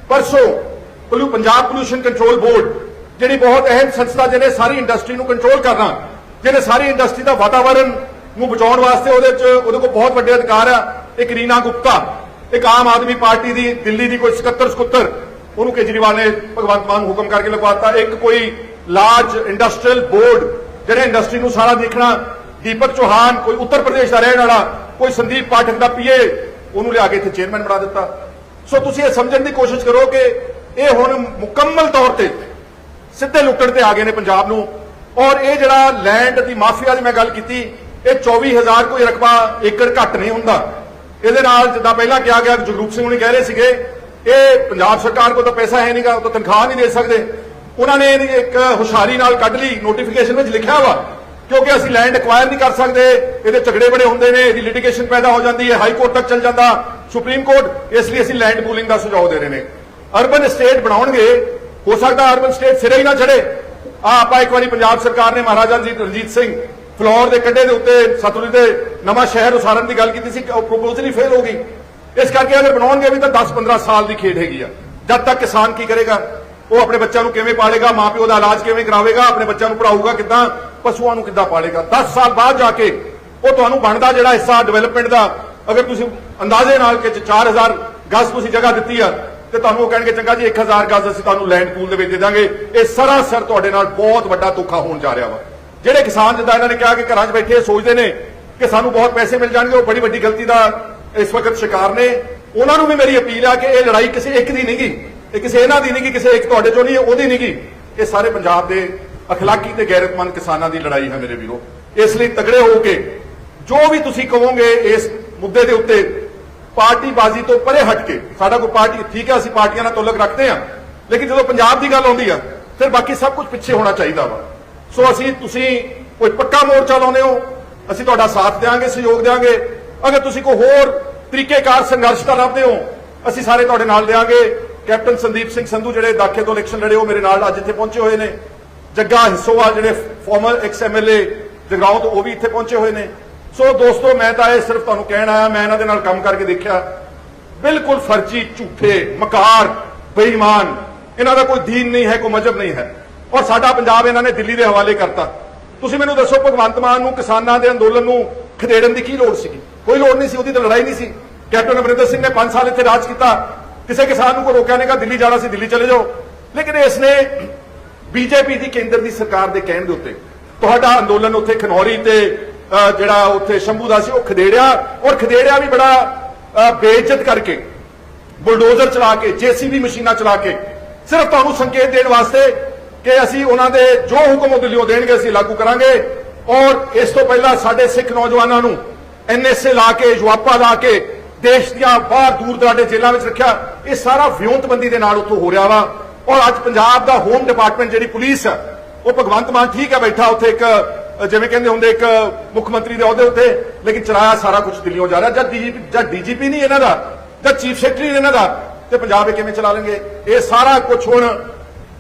ਪਰਸੋਂ ਪੋਲੂ, ਪੰਜਾਬ ਪੋਲੂਸ਼ਨ ਕੰਟਰੋਲ ਬੋਰਡ ਜਿਹੜੀ ਬਹੁਤ ਅਹਿਮ ਸੰਸਥਾ ਜਿਹਨੇ ਸਾਰੀ ਇੰਡਸਟਰੀ ਨੂੰ ਕੰਟਰੋਲ ਕਰਨਾ, ਜਿਹਨੇ ਸਾਰੀ ਇੰਡਸਟਰੀ ਦਾ ਵਾਤਾਵਰਣ ਨੂੰ ਬਚਾਉਣ ਵਾਸਤੇ ਉਹਦੇ ਚ, ਉਹਦੇ ਕੋਲ ਬਹੁਤ ਵੱਡੇ ਅਧਿਕਾਰ ਆ। ਇੱਕ ਰੀਨਾ ਗੁਪਤਾ ਇੱਕ ਆਮ ਆਦਮੀ ਪਾਰਟੀ ਦੀ, ਦਿੱਲੀ ਦੀ ਕੋਈ ਸਕੱਤਰ ਸਕੁੱਤਰ, ਉਹਨੂੰ ਕੇਜਰੀਵਾਲ ਨੇ ਭਗਵੰਤ ਮਾਨ ਹੁਕਮ ਕਰਕੇ ਲਗਵਾਤਾ ਇੱਕ ਕੋਈ ਲਾਰਜ ਇੰਡਸਟਰੀਅਲ ਬੋਰਡ ਜਿਹੜੇ ਇੰਡਸਟਰੀ ਨੂੰ ਸਾਰਾ ਦੇਖਣਾ, ਦੀਪਕ ਚੌਹਾਨ, ਕੋਈ ਉੱਤਰ ਪ੍ਰਦੇਸ਼ ਦਾ ਰਹਿਣ ਵਾਲਾ, ਕੋਈ ਸੰਦੀਪ ਪਾਠਕ ਦਾ ਪੀਏ ਉਹਨੂੰ ਲਿਆ ਕੇ ਇੱਥੇ ਚੇਅਰਮੈਨ ਬਣਾ ਦਿੱਤਾ। ਸੋ ਤੁਸੀਂ ਇਹ ਸਮਝਣ ਦੀ ਕੋਸ਼ਿਸ਼ ਕਰੋ ਕਿ ਇਹ ਹੁਣ ਮੁਕੰਮਲ ਤੌਰ ਤੇ ਸਿੱਧੇ ਲੁੱਟਣ ਤੇ ਆ ਗਏ ਨੇ ਪੰਜਾਬ ਨੂੰ। ਔਰ ਇਹ ਜਿਹੜਾ ਲੈਂਡ ਦੀ ਮਾਫੀਆ ਦੀ ਮੈਂ ਗੱਲ ਕੀਤੀ, ਇਹ 24000 ਕੋਈ ਰਕਬਾ ਏਕੜ ਘੱਟ ਨਹੀਂ ਹੁੰਦਾ। ਇਹਦੇ ਨਾਲ ਜਿੱਦਾਂ ਪਹਿਲਾਂ ਕਿਹਾ ਗਿਆ ਜਗਰੂਪ ਸਿੰਘ ਹੁਣੀ ਕਹਿ ਰਹੇ ਸੀਗੇ, ਇਹ ਪੰਜਾਬ ਸਰਕਾਰ ਕੋਲ ਤਾਂ ਪੈਸਾ ਹੈ ਨਹੀਂਗਾ ਉਹ ਤਾਂ ਤਨਖਾਹ ਨਹੀਂ ਦੇ ਸਕਦੇ। ਉਹਨਾਂ ਨੇ ਇੱਕ ਹੁਸ਼ਿਆਰੀ ਨਾਲ ਕੱਢ ਲਈ ਨੋਟੀਫਿਕੇਸ਼ਨ ਵਿੱਚ ਲਿਖਿਆ ਵਾ, ਕਿਉਂਕਿ ਅਸੀਂ ਲੈਂਡ ਐਕਵਾਇਰ ਨਹੀਂ ਕਰ ਸਕਦੇ, ਇਹਦੇ ਝਗੜੇ ਬੜੇ ਹੁੰਦੇ ਨੇ, ਇਹਦੀ ਲਿਟੀਗੇਸ਼ਨ ਪੈਦਾ ਹੋ ਜਾਂਦੀ ਹੈ ਹਾਈ ਕੋਰਟ ਤੱਕ ਚਲ ਜਾਂਦਾ, ਸੁਪਰੀਮ ਕੋਰਟ, ਇਸ ਲਈ ਅਸੀਂ ਲੈਂਡ ਪੂਲਿੰਗ ਦਾ ਸੁਝਾਅ ਦੇ ਰਹੇ ਨੇ। ਅਰਬਨ ਸਟੇਟ ਬਣਾਉਣਗੇ, ਹੋ ਸਕਦਾ ਅਰਬਨ ਸਟੇਟ ਸਿਰੇ ਹੀ ਨਾ ਚੜੇ ਆ ਆਪਾਂ ਇੱਕ ਵਾਰੀ ਪੰਜਾਬ ਸਰਕਾਰ ਨੇ ਮਹਾਰਾਜਾ ਰਣਜੀਤ ਸਿੰਘ ਫਲੋਰ ਦੇ ਕੰਢੇ ਦੇ ਉੱਤੇ ਸਤਲੁਜ ਦੇ ਨਵਾਂ ਸ਼ਹਿਰ ਉਸਾਰਨ ਦੀ ਗੱਲ ਕੀਤੀ ਸੀ, ਉਹ ਪ੍ਰਪੋਜ਼ਲ ਹੀ ਫੇਲ ਹੋ ਗਈ। ਇਸ ਕਰਕੇ ਅਗਰ ਬਣਾਉਣਗੇ ਵੀ ਤਾਂ 10-15 ਸਾਲ ਦੀ ਖੇਡ ਹੈਗੀ ਆ। ਜਦ ਤੱਕ ਕਿਸਾਨ ਕੀ ਕਰੇਗਾ? ਉਹ ਆਪਣੇ ਬੱਚਿਆਂ ਨੂੰ ਕਿਵੇਂ ਪਾਲੇਗਾ? ਮਾਪਿਓ ਦਾ ਇਲਾਜ ਕਿਵੇਂ ਕਰਾਵੇਗਾ? ਆਪਣੇ ਬੱਚਿਆਂ ਨੂੰ ਪੜਾਊਗਾ ਕਿੱਦਾਂ? ਪਸ਼ੂਆਂ ਨੂੰ ਕਿੱਦਾਂ ਪਾਲੇਗਾ? 10 ਸਾਲ ਬਾਅਦ ਜਾ ਕੇ ਉਹ ਤੁਹਾਨੂੰ ਬਣਦਾ ਜਿਹੜਾ ਹਿੱਸਾ ਡਿਵੈਲਪਮੈਂਟ ਦਾ, ਅਗਰ ਤੁਸੀਂ ਅੰਦਾਜ਼ੇ ਨਾਲ ਕਿ 4000 ਗਜ਼ ਤੁਸੀਂ ਜਗ੍ਹਾ ਦਿੱਤੀ ਆ, ਤੇ ਤੁਹਾਨੂੰ ਉਹ ਕਹਿਣਗੇ, ਚੰਗਾ ਜੀ 1000 ਗਜ਼ ਅਸੀਂ ਤੁਹਾਨੂੰ ਲੈਂਡ ਪੂਲ ਦੇ ਵਿੱਚ ਦੇ ਦਾਂਗੇ। ਇਹ ਸਰਾਸਰ ਤੁਹਾਡੇ ਨਾਲ ਬਹੁਤ ਵੱਡਾ ਧੋਖਾ ਹੋਣ ਜਾ ਰਿਹਾ ਵਾ। ਜਿਹੜੇ ਕਿਸਾਨ ਜਿੱਦਾਂ ਇਹਨਾਂ ਨੇ ਕਿਹਾ ਕਿ ਘਰਾਂ 'ਚ ਬੈਠੇ ਸੋਚਦੇ ਨੇ ਕਿ ਸਾਨੂੰ ਬਹੁਤ ਪੈਸੇ ਮਿਲ ਜਾਣਗੇ, ਉਹ ਬੜੀ ਵੱਡੀ ਗਲਤੀ ਦਾ ਇਸ ਵਕਤ ਸ਼ਿਕਾਰ ਨੇ। ਉਹਨਾਂ ਨੂੰ ਵੀ ਮੇਰੀ ਅਪੀਲ ਆ ਕਿ ਇਹ ਲੜਾਈ ਕਿਸੇ ਇੱਕ ਦੀ ਨਹੀਂਗੀ ਇਹ ਕਿਸੇ ਇਹਨਾਂ ਦੀ ਨਹੀਂਗੀ ਕਿਸੇ ਇੱਕ ਤੁਹਾਡੇ ਚੋਂ ਨਹੀਂ ਉਹਦੀ ਨਹੀਂਗੀ ਇਹ ਸਾਰੇ ਪੰਜਾਬ ਦੇ ਅਖਲਾਕੀ ਤੇ ਗੈਰਤਮੰਦ ਕਿਸਾਨਾਂ ਦੀ ਲੜਾਈ ਹੈ ਮੇਰੇ ਵੀਰੋ। ਇਸ ਲਈ ਤਗੜੇ ਹੋ ਕੇ ਜੋ ਵੀ ਤੁਸੀਂ ਕਹੋਗੇ ਇਸ ਮੁੱਦੇ ਦੇ ਉੱਤੇ ਪਾਰਟੀ ਬਾਜ਼ੀ ਤੋਂ ਪਰੇ ਹਟ ਕੇ, ਸਾਡਾ ਕੋਈ ਪਾਰਟੀ ਠੀਕ ਹੈ, ਅਸੀਂ ਪਾਰਟੀਆਂ ਨਾਲ ਤੁਲਕ ਰੱਖਦੇ ਹਾਂ। ਲੇਕਿਨ ਜਦੋਂ ਪੰਜਾਬ ਦੀ ਗੱਲ ਆਉਂਦੀ ਆ, ਫਿਰ ਬਾਕੀ ਸਭ ਕੁਝ ਪਿੱਛੇ ਹੋਣਾ ਚਾਹੀਦਾ ਵਾ। ਸੋ ਅਸੀਂ ਤੁਸੀਂ ਕੋਈ ਪੱਕਾ ਮੋਰਚਾ ਲਾਉਂਦੇ ਹੋ, ਅਸੀਂ ਤੁਹਾਡਾ ਸਾਥ ਦੇਵਾਂਗੇ ਸਹਿਯੋਗ ਦੇਵਾਂਗੇ ਅਗਰ ਤੁਸੀਂ ਕੋਈ ਹੋਰ ਤਰੀਕੇਕਾਰ ਸੰਘਰਸ਼ ਦਾ ਲੱਭਦੇ ਹੋ, ਅਸੀਂ ਸਾਰੇ ਤੁਹਾਡੇ ਨਾਲ ਦੇਵਾਂਗੇ ਕੈਪਟਨ ਸੰਦੀਪ ਸਿੰਘ ਸੰਧੂ ਜਿਹੜੇ ਦਾਖੇ ਤੋਂ ਇਲੈਕਸ਼ਨ ਲੜੇ, ਉਹ ਮੇਰੇ ਨਾਲ ਅੱਜ ਇੱਥੇ ਪਹੁੰਚੇ ਹੋਏ ਨੇ। ਜੱਗਾ ਹਿੱਸੋਵਾਲ ਜਿਹੜੇ ਫਾਰਮਰ ਐਕਸ ਐਮਐਲਏ ਜਗਰਾਉਂ ਤੋਂ ਉਹ ਵੀ ਇੱਥੇ ਪਹੁੰਚੇ ਹੋਏ ਨੇ। ਸੋ ਦੋਸਤੋ, ਮੈਂ ਤਾਂ ਇਹ ਸਿਰਫ ਤੁਹਾਨੂੰ ਕਹਿਣ ਆਇਆ, ਮੈਂ ਇਹਨਾਂ ਦੇ ਨਾਲ ਕੰਮ ਕਰਕੇ ਦੇਖਿਆ। ਬਿਲਕੁਲ ਫਰਜੀ, ਝੂਠੇ, ਮਕਾਰ, ਬੇਈਮਾਨ, ਇਹਨਾਂ ਦਾ ਕੋਈ ਦੀਨ ਨਹੀਂ ਹੈ, ਕੋਈ ਮਜਹਬ ਨਹੀਂ ਹੈ। ਔਰ ਸਾਡਾ ਪੰਜਾਬ ਇਹਨਾਂ ਨੇ ਦਿੱਲੀ ਦੇ ਹਵਾਲੇ ਕਰਤਾ। ਤੁਸੀਂ ਮੈਨੂੰ ਦੱਸੋ ਭਗਵੰਤ ਮਾਨ ਨੂੰ ਕਿਸਾਨਾਂ ਦੇ ਅੰਦੋਲਨ ਨੂੰ ਖਦੇੜਨ ਦੀ ਕੀ ਲੋੜ ਸੀਗੀ? ਕੋਈ ਲੋੜ ਨਹੀਂ ਸੀ ਉਹਦੀ ਤਾਂ ਲੜਾਈ ਨਹੀਂ ਸੀ। ਕੈਪਟਨ ਅਮਰਿੰਦਰ ਸਿੰਘ ਨੇ 5 ਸਾਲ ਇੱਥੇ ਰਾਜ ਕੀਤਾ। ਕਿਸੇ ਕਿਸਾਨ ਨੂੰ ਕੋਈ ਰੋਕਿਆ ਨਹੀਂ ਕਿ ਦਿੱਲੀ ਜਾਣਾ ਸੀ ਦਿੱਲੀ ਚਲੇ ਜਾਓ। ਲੇਕਿਨ ਇਸ ਨੇ ਬੀਜੇਪੀ ਦੀ ਕੇਂਦਰ ਦੀ ਸਰਕਾਰ ਦੇ ਕਹਿਣ ਦੇ ਉੱਤੇ ਤੁਹਾਡਾ ਅੰਦੋਲਨ ਉੱਥੇ ਖਨੌਰੀ ਤੇ ਜਿਹੜਾ ਉੱਥੇ ਸ਼ੰਭੂ ਦਾ ਸੀ ਉਹ ਖਦੇੜਿਆ। ਔਰ ਖਦੇੜਿਆ ਵੀ ਬੜਾ ਅਹ, ਬੇਇੱਜ਼ਤ ਕਰਕੇ ਬੁਲਡੋਜ਼ਰ ਚਲਾ ਕੇ ਜੀਸੀਬੀ ਮਸ਼ੀਨਾਂ ਚਲਾ ਕੇ ਸਿਰਫ ਤੁਹਾਨੂੰ ਸੰਕੇਤ ਦੇਣ ਵਾਸਤੇ ਕਿ ਅਸੀਂ ਉਹਨਾਂ ਦੇ ਜੋ ਹੁਕਮ ਉਹ ਦਿੱਲੀੋਂ ਦੇਣਗੇ, ਅਸੀਂ ਲਾਗੂ ਕਰਾਂਗੇ। ਔਰ ਇਸ ਤੋਂ ਪਹਿਲਾਂ ਸਾਡੇ ਸਿੱਖ ਨੌਜਵਾਨਾਂ ਨੂੰ ਐਨਐਸਏ ਲਾ ਕੇ ਜਵਾਪਾ ਲਾ ਕੇ, ਦੇਸ਼ ਦੀਆਂ ਬਾਹਰ ਦੂਰ ਦਰਾਡੇ ਜੇਲ੍ਹਾਂ ਵਿੱਚ ਰੱਖਿਆ, ਇਹ ਸਾਰਾ ਵਿਉਂਤਬੰਦੀ ਦੇ ਨਾਲ ਉੱਥੋਂ ਹੋ ਰਿਹਾ ਵਾ। ਔਰ ਅੱਜ ਪੰਜਾਬ ਦਾ ਹੋਮ ਡਿਪਾਰਟਮੈਂਟ ਜਿਹੜੀ ਪੁਲਿਸ ਹੈ ਉਹ ਭਗਵੰਤ ਮਾਨ ਠੀਕ ਹੈ ਬੈਠਾ ਉੱਥੇ ਇੱਕ ਜਿਵੇਂ ਕਹਿੰਦੇ ਹੁੰਦੇ, ਇੱਕ ਮੁੱਖ ਮੰਤਰੀ ਦੇ ਅਹੁਦੇ ਉੱਤੇ, ਲੇਕਿਨ ਚਲਾਇਆ ਸਾਰਾ ਕੁਝ ਦਿੱਲੀੋਂ ਜਾ ਰਿਹਾ। ਜਦ ਡੀਜੀਪੀ ਜਦ ਡੀਜੀਪੀ ਨਹੀਂ ਇਹਨਾਂ ਦਾ, ਜਦ ਚੀਫ ਸੈਕਟਰੀ ਇਹਨਾਂ ਦਾ, ਤੇ ਪੰਜਾਬ ਇਹ ਕਿਵੇਂ ਚਲਾ ਲੈਣਗੇ? ਇਹ ਸਾਰਾ ਕੁਝ ਹੁਣ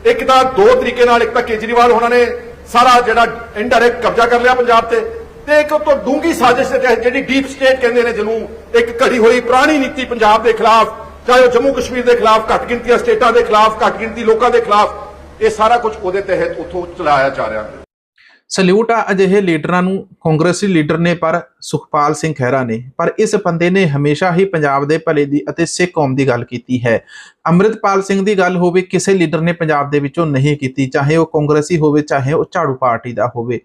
ਇੱਕ ਤਾਂ ਦੋ ਤਰੀਕੇ ਨਾਲ ਇੱਕ ਤਾਂ ਕੇਜਰੀਵਾਲ ਉਹਨਾਂ ਨੇ ਸਾਰਾ ਜਿਹੜਾ ਇਨਡਾਇਰੈਕਟ ਕਬਜ਼ਾ ਕਰ ਲਿਆ ਪੰਜਾਬ ਤੇ ਤੇ ਇੱਕ ਤੋਂ ਡੂੰਗੀ ਸਾਜ਼ਿਸ਼ ਦੇ ਤਹਿਤ ਜਿਹੜੀ ਡੀਪ ਸਟੇਟ ਕਹਿੰਦੇ ਨੇ ਜਿਹਨੂੰ ਇੱਕ ਘੜੀ ਹੋਈ ਪੁਰਾਣੀ ਨੀਤੀ ਪੰਜਾਬ ਦੇ ਖਿਲਾਫ, ਚਾਹੇ ਉਹ ਜੰਮੂ ਕਸ਼ਮੀਰ ਦੇ ਖਿਲਾਫ, ਘੱਟ ਗਿਣਤੀਆਂ ਸਟੇਟਾਂ ਦੇ ਖਿਲਾਫ, ਘੱਟ ਗਿਣਤੀ ਲੋਕਾਂ ਦੇ ਖਿਲਾਫ, ਇਹ ਸਾਰਾ ਕੁਝ ਉਹਦੇ ਤਹਿਤ ਉੱਥੋਂ ਚਲਾਇਆ ਜਾ ਰਿਹਾ ਹੈ। ਸਲੂਟ ਆ ਅਜਿਹੇ ਲੀਡਰਾਂ ਨੂੰ ਕਾਂਗਰਸੀ ਲੀਡਰ ਨੇ, ਪਰ ਸੁਖਪਾਲ ਸਿੰਘ ਖਹਿਰਾ ਨੇ। ਪਰ ਇਸ ਬੰਦੇ ਨੇ ਹਮੇਸ਼ਾ ਹੀ ਪੰਜਾਬ ਦੇ ਭਲੇ ਦੀ ਅਤੇ ਸਿੱਖ ਕੌਮ ਦੀ ਗੱਲ ਕੀਤੀ ਹੈ। ਅੰਮ੍ਰਿਤਪਾਲ ਸਿੰਘ ਦੀ ਗੱਲ ਹੋਵੇ, ਕਿਸੇ ਲੀਡਰ ਨੇ ਪੰਜਾਬ ਦੇ ਵਿੱਚੋਂ ਨਹੀਂ ਕੀਤੀ, ਚਾਹੇ ਉਹ ਕਾਂਗਰਸੀ ਹੋਵੇ, ਚਾਹੇ ਉਹ ਝਾੜੂ ਪਾਰਟੀ ਦਾ ਹੋਵੇ।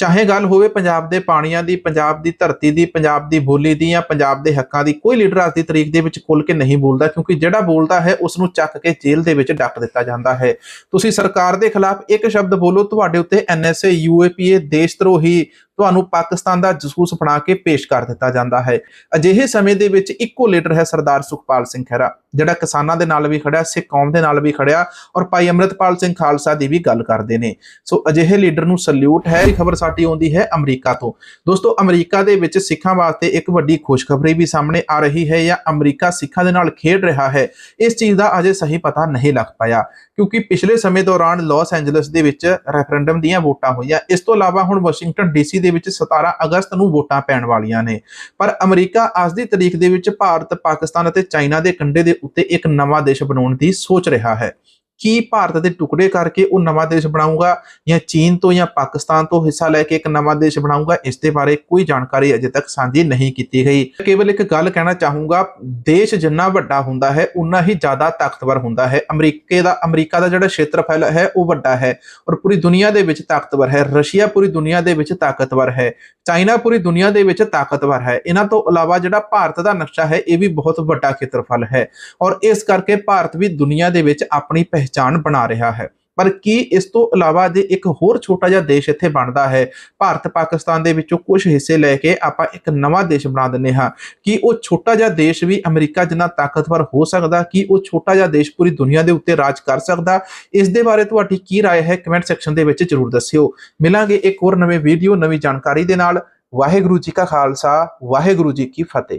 ਚਾਹੇ ਗੱਲ ਹੋਵੇ ਪੰਜਾਬ ਦੇ ਪਾਣੀਆਂ ਦੀ, ਪੰਜਾਬ ਦੀ ਧਰਤੀ ਦੀ, ਪੰਜਾਬ ਦੀ ਬੋਲੀ ਦੀ ਜਾਂ ਪੰਜਾਬ ਦੇ ਹੱਕਾਂ ਦੀ, ਕੋਈ ਲੀਡਰ ਅੱਜ ਦੀ ਤਰੀਕ ਦੇ ਵਿੱਚ ਖੁੱਲ ਕੇ ਨਹੀਂ ਬੋਲਦਾ ਕਿਉਂਕਿ ਜਿਹੜਾ ਬੋਲਦਾ ਹੈ ਉਸ ਨੂੰ ਚੱਕ ਕੇ ਜੇਲ੍ਹ ਦੇ ਵਿੱਚ ਡੱਕ ਦਿੱਤਾ ਜਾਂਦਾ ਹੈ। ਤੁਸੀਂ ਸਰਕਾਰ ਦੇ ਖਿਲਾਫ ਇੱਕ ਸ਼ਬਦ ਬੋਲੋ, ਤੁਹਾਡੇ ਉੱਤੇ ਐਨਐਸਏ ਯੂਏਪੀਏ ਦੇਸ਼ ਧਰੋਹੀ ਤੁਹਾਨੂੰ ਪਾਕਿਸਤਾਨ ਦਾ ਜਸੂਸ ਬਣਾ ਕੇ ਪੇਸ਼ ਕਰ ਦਿੱਤਾ ਜਾਂਦਾ ਹੈ। ਅਜਿਹੇ ਸਮੇਂ ਦੇ ਵਿੱਚ ਇੱਕੋ ਲੀਡਰ ਹੈ ਸਰਦਾਰ ਸੁਖਪਾਲ ਸਿੰਘ ਖਹਿਰਾ, ਜਿਹੜਾ ਕਿਸਾਨਾਂ ਦੇ ਨਾਲ ਵੀ ਖੜਿਆ, ਸਿੱਖ ਕੌਮ ਦੇ ਨਾਲ ਵੀ ਖੜਿਆ ਔਰ ਭਾਈ ਅੰਮ੍ਰਿਤਪਾਲ ਸਿੰਘ ਖਾਲਸਾ ਦੀ ਵੀ ਗੱਲ ਕਰਦੇ ਨੇ। ਸੋ ਅਜਿਹੇ ਲੀਡਰ ਨੂੰ ਸਲੂਟ ਹੈ, ਇਹ ਖਬਰ ਸਾਡੀ ਆਉਂਦੀ ਹੈ ਅਮਰੀਕਾ ਤੋਂ। ਦੋਸਤੋ, ਅਮਰੀਕਾ ਦੇ ਵਿੱਚ ਸਿੱਖਾਂ ਵਾਸਤੇ ਇੱਕ ਵੱਡੀ ਖੁਸ਼ਖਬਰੀ ਵੀ ਸਾਹਮਣੇ ਆ ਰਹੀ ਹੈ ਜਾਂ ਅਮਰੀਕਾ ਸਿੱਖਾਂ ਦੇ ਨਾਲ ਖੇਡ ਰਿਹਾ ਹੈ, ਇਸ ਚੀਜ਼ ਦਾ ਅਜੇ ਸਹੀ ਪਤਾ ਨਹੀਂ ਲੱਗ ਪਾਇਆ ਕਿਉਂਕਿ ਪਿਛਲੇ ਸਮੇਂ ਦੌਰਾਨ ਲਾਸ ਐਂਜਲਸ ਦੇ ਵਿੱਚ ਰੈਫਰੈਂਡਮ ਦੀਆਂ ਵੋਟਾਂ ਹੋਈਆਂ, ਇਸ ਤੋਂ ਇਲਾਵਾ ਹੁਣ ਵਾਸ਼ਿੰਗਟਨ ਡੀਸੀ ਦੇ ਵਿੱਚ 17 ਅਗਸਤ ਨੂੰ ਵੋਟਾਂ ਪੈਣ ਵਾਲੀਆਂ ਨੇ। ਪਰ ਅਮਰੀਕਾ ਅੱਜ ਦੀ ਤਰੀਕ ਦੇ ਵਿੱਚ ਭਾਰਤ, ਪਾਕਿਸਤਾਨ ਅਤੇ ਚਾਈਨਾ ਦੇ ਕੰਢੇ ਦੇ ਉੱਤੇ ਇੱਕ ਨਵਾਂ ਦੇਸ਼ ਬਣਾਉਣ ਦੀ ਸੋਚ ਰਿਹਾ ਹੈ। ਕੀ ਭਾਰਤ ਦੇ ਟੁਕੜੇ ਕਰਕੇ ਉਹ ਨਵਾਂ ਦੇਸ਼ ਬਣਾਊਗਾ ਜਾਂ ਚੀਨ ਤੋਂ ਜਾਂ ਪਾਕਿਸਤਾਨ ਤੋਂ ਹਿੱਸਾ ਲੈ ਕੇ ਇੱਕ ਨਵਾਂ ਦੇਸ਼ ਬਣਾਊਗਾ, ਇਸ ਦੇ ਬਾਰੇ ਕੋਈ ਜਾਣਕਾਰੀ ਅਜੇ ਤੱਕ ਸਾਂਝੀ ਨਹੀਂ ਕੀਤੀ ਗਈ। ਕੇਵਲ ਇੱਕ ਗੱਲ ਕਹਿਣਾ ਚਾਹੂੰਗਾ, ਦੇਸ਼ ਜਿੰਨਾ ਵੱਡਾ ਹੁੰਦਾ ਹੈ ਉਨਾ ਹੀ ਜ਼ਿਆਦਾ ਤਾਕਤਵਰ ਹੁੰਦਾ ਹੈ। ਅਮਰੀਕੇ ਦਾ, ਅਮਰੀਕਾ ਦਾ ਜਿਹੜਾ ਖੇਤਰਫਲ ਹੈ, ਉਹ ਵੱਡਾ ਹੈ ਔਰ ਪੂਰੀ ਦੁਨੀਆ ਦੇ ਵਿੱਚ ਤਾਕਤਵਰ ਹੈ। ਰਸ਼ੀਆ ਪੂਰੀ ਦੁਨੀਆ ਦੇ ਵਿੱਚ ਤਾਕਤਵਰ ਹੈ। ਚਾਈਨਾ ਪੂਰੀ ਦੁਨੀਆ ਦੇ ਵਿੱਚ ਤਾਕਤਵਰ ਹੈ। ਇਹਨਾਂ ਤੋਂ ਇਲਾਵਾ ਜਿਹੜਾ ਭਾਰਤ ਦਾ ਨਕਸ਼ਾ ਹੈ, ਇਹ ਵੀ ਬਹੁਤ ਵੱਡਾ ਖੇਤਰਫਲ ਹੈ। ਔਰ ਇਸ ਕਰਕੇ ਭਾਰਤ ਵੀ ਦੁਨੀਆ ਦੇ ਵਿੱਚ ਆਪਣੀ ਪਹਿਚਾਣ ਬਣਾ ਰਿਹਾ ਹੈ ਪਰ ਕੀ ਇਸ ਤੋਂ ਇਲਾਵਾ ਜੇ ਇੱਕ ਹੋਰ ਛੋਟਾ ਜਿਹਾ ਦੇਸ਼ ਇੱਥੇ ਬਣਦਾ ਹੈ ਭਾਰਤ ਪਾਕਿਸਤਾਨ ਦੇ ਵਿੱਚੋਂ ਕੁਝ ਹਿੱਸੇ ਲੈ ਕੇ ਆਪਾਂ ਇੱਕ ਨਵਾਂ ਦੇਸ਼ ਬਣਾ ਦਿੰਨੇ ਹਾਂ ਕਿ ਉਹ ਛੋਟਾ ਜਿਹਾ ਦੇਸ਼ ਵੀ ਅਮਰੀਕਾ ਜਿੰਨਾ ਤਾਕਤਵਰ ਹੋ ਸਕਦਾ ਕਿ ਉਹ ਛੋਟਾ ਜਿਹਾ ਦੇਸ਼ ਪੂਰੀ ਦੁਨੀਆ ਦੇ ਉੱਤੇ ਰਾਜ ਕਰ ਸਕਦਾ ਇਸ ਦੇ ਬਾਰੇ ਤੁਹਾਡੀ ਕੀ رائے ਹੈ ਕਮੈਂਟ ਸੈਕਸ਼ਨ ਦੇ ਵਿੱਚ ਜਰੂਰ ਦੱਸਿਓ ਮਿਲਾਂਗੇ ਇੱਕ ਹੋਰ ਨਵੇਂ ਵੀਡੀਓ ਨਵੀਂ ਜਾਣਕਾਰੀ ਦੇ ਨਾਲ ਵਾਹਿਗੁਰੂ ਜੀ ਕਾ ਖਾਲਸਾ ਵਾਹਿਗੁਰੂ ਜੀ ਕੀ ਫਤਿਹ